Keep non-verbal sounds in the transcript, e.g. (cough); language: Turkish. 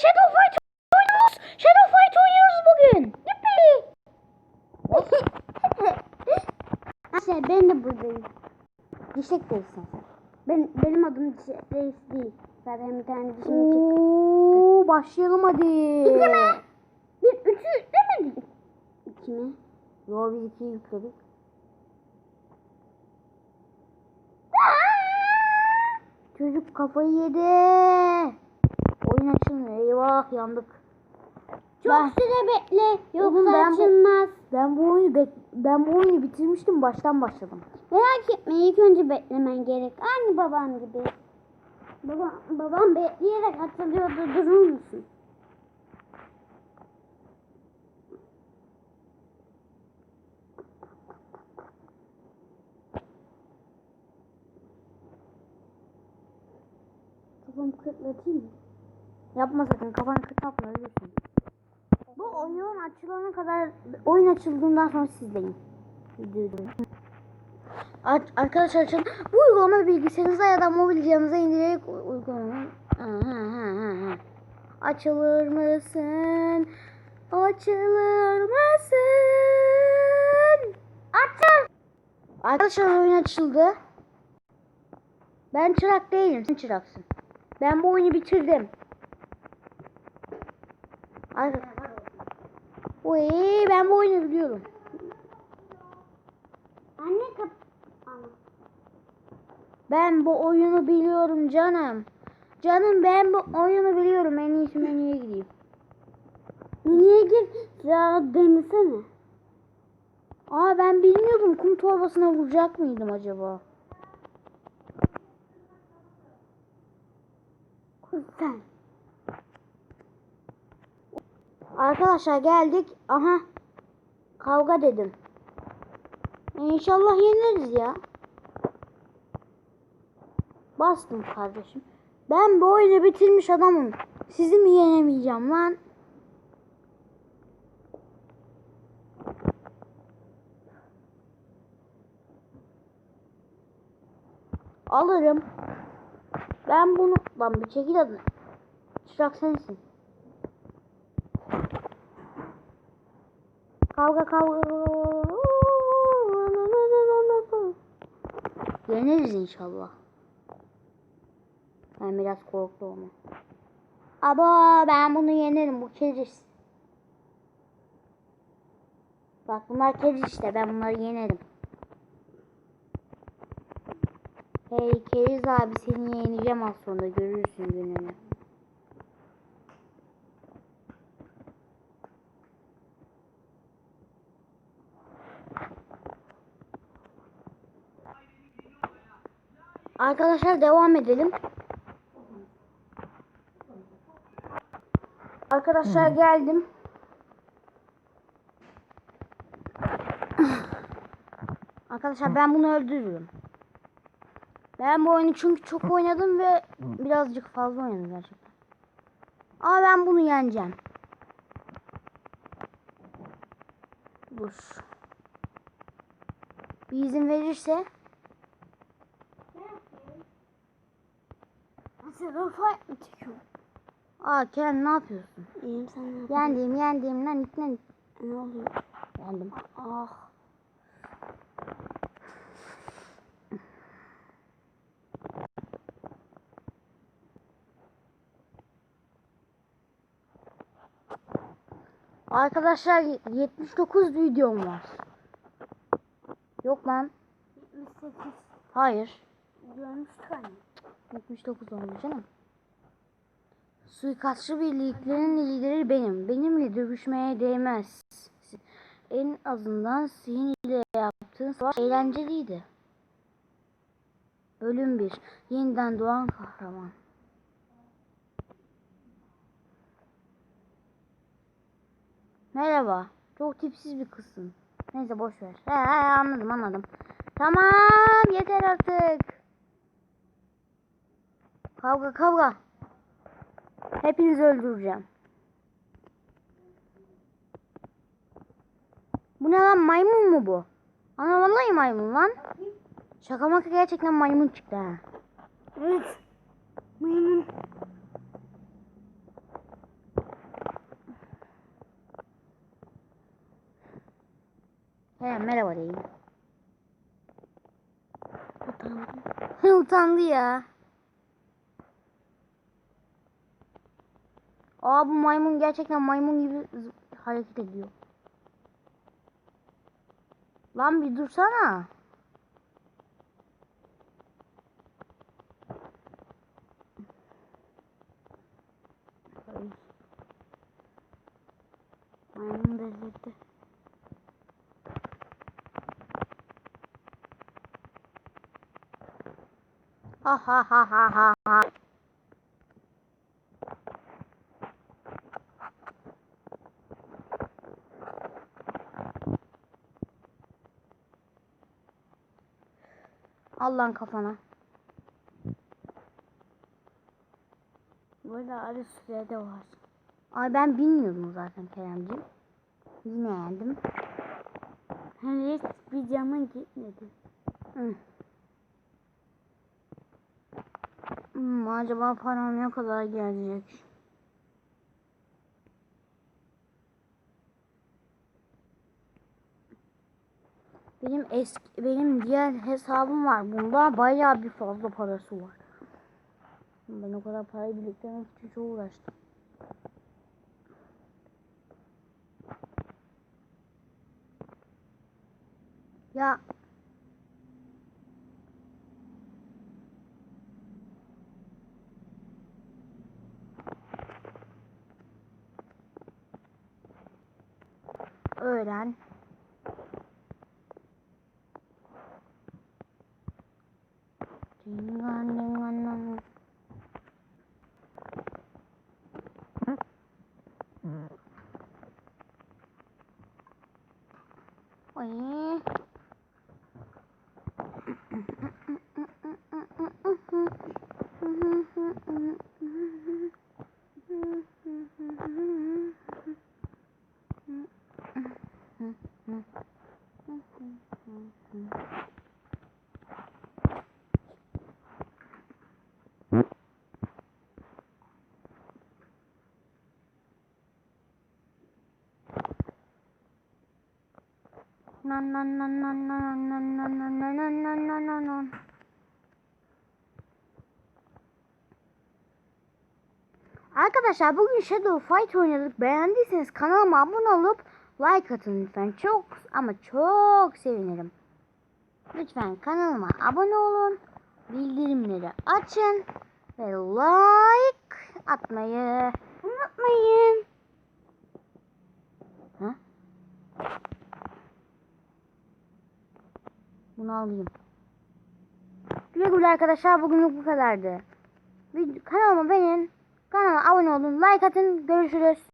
Shadow Fight oynuyoruz. Shadow Fight oynuyoruz bugün. Yuppi. (laughs) Şey, ben de buradayım. Dişek değilsin sen. Ben, benim adım Dişek Reis değil. Zaten bir tane dişim çıktı. Oo, başlayalım hadi. İki mi? Bir üçü demedik. İki mi? Yo biz ikiyi yükledik. Çocuk kafayı yedi. Yandık. Çok Ben- süre bekle. Yoksa ben bu- açılmaz. Ben bu oyunu bek ben bu oyunu bitirmiştim. Baştan başladım. Merak etme ilk önce beklemen gerek. Aynı babam gibi. Baba, babam bekleyerek atılıyordu. Durur musun? Kafamı kırtlatayım mı? Yapma sakın. Kafanı kırtlatma ölürsün. Bu oyun açılana kadar oyun açıldığından sonra durun. Ar- Arkadaşlar açın. Bu uygulama bilgisayarınıza ya da mobil cihazınıza indirerek u- uygulama. Aha, aha, aha. Açılır mısın? Açılır mısın? Açıl. Arkadaşlar oyun açıldı. Ben çırak değilim. Sen çıraksın. Ben bu oyunu bitirdim. Ar- Oy, ben bu oyunu biliyorum. Anne kap... Ben bu oyunu biliyorum canım. Canım ben bu oyunu biliyorum. En iyisi menüye gideyim. Niye gir? Ya denesene. Aa ben bilmiyordum. Kum torbasına vuracak mıydım acaba? Sen. Arkadaşlar geldik. Aha. Kavga dedim. İnşallah yeneriz ya. Bastım kardeşim. Ben bu oyunu bitirmiş adamım. Sizi mi yenemeyeceğim lan? Alırım. Ben bunu... Lan bir çekil adını. Çırak sensin. Kavga kavga. Yeneriz inşallah. Ben biraz korktum ama. Aba ben bunu yenerim bu keriz. Bak bunlar keriz işte ben bunları yenerim. Hey keriz abi seni yeneceğim az sonra görürsün gününü. Arkadaşlar devam edelim. Arkadaşlar geldim. Arkadaşlar ben bunu öldürürüm. Ben bu oyunu çünkü çok oynadım ve birazcık fazla oynadım gerçekten. Ama ben bunu yeneceğim. Dur. Bir izin verirse Nasıl fight mı çekiyor? Aa Kerem ne yapıyorsun? İyiyim sen ne yapıyorsun? Yendim yendim lan lan. Ne oluyor? Yendim. Ah. Arkadaşlar 79 videom var. Yok lan. 78 Hayır. görmüştük hani. 79 oldu canım. Suikastçı birliklerin lideri benim. Benimle dövüşmeye değmez. En azından senin ile yaptığın savaş eğlenceliydi. Bölüm 1. Yeniden doğan kahraman. Merhaba. Çok tipsiz bir kızsın. Neyse boş ver. He, he, anladım anladım. Tamam yeter artık. Kavga kavga. Hepinizi öldüreceğim. Bu ne lan maymun mu bu? Ana vallahi maymun lan. Şaka maka gerçekten maymun çıktı ha. Evet. Maymun. He merhaba değil. Utandı. utandı ya. Aa bu maymun gerçekten maymun gibi hareket ediyor. Lan bir dursana. Ay. Maymun delirdi. Ha ha ha ha ha ha. Allah'ın kafana. Burada arı süre de var. Ay ben bilmiyordum zaten Keremciğim. Yine yendim. Henüz bir canın gitmedi. Hı. Hmm, acaba param ne kadar gelecek? Benim eski benim diğer hesabım var. Bunda bayağı bir fazla parası var. Ben o kadar parayı biriktirmek için çok uğraştım. Ya öğren. Arkadaşlar bugün Shadow Fight oynadık. Beğendiyseniz kanalıma abone olup like atın lütfen. Çok ama çok sevinirim. Lütfen kanalıma abone olun. Bildirimleri açın. Ve like atmayı unutmayın. Ha? Bunu alayım. Güle güle arkadaşlar. Bugünlük bu kadardı. Kanalıma beğenin. Kanala abone olun. Like atın. Görüşürüz.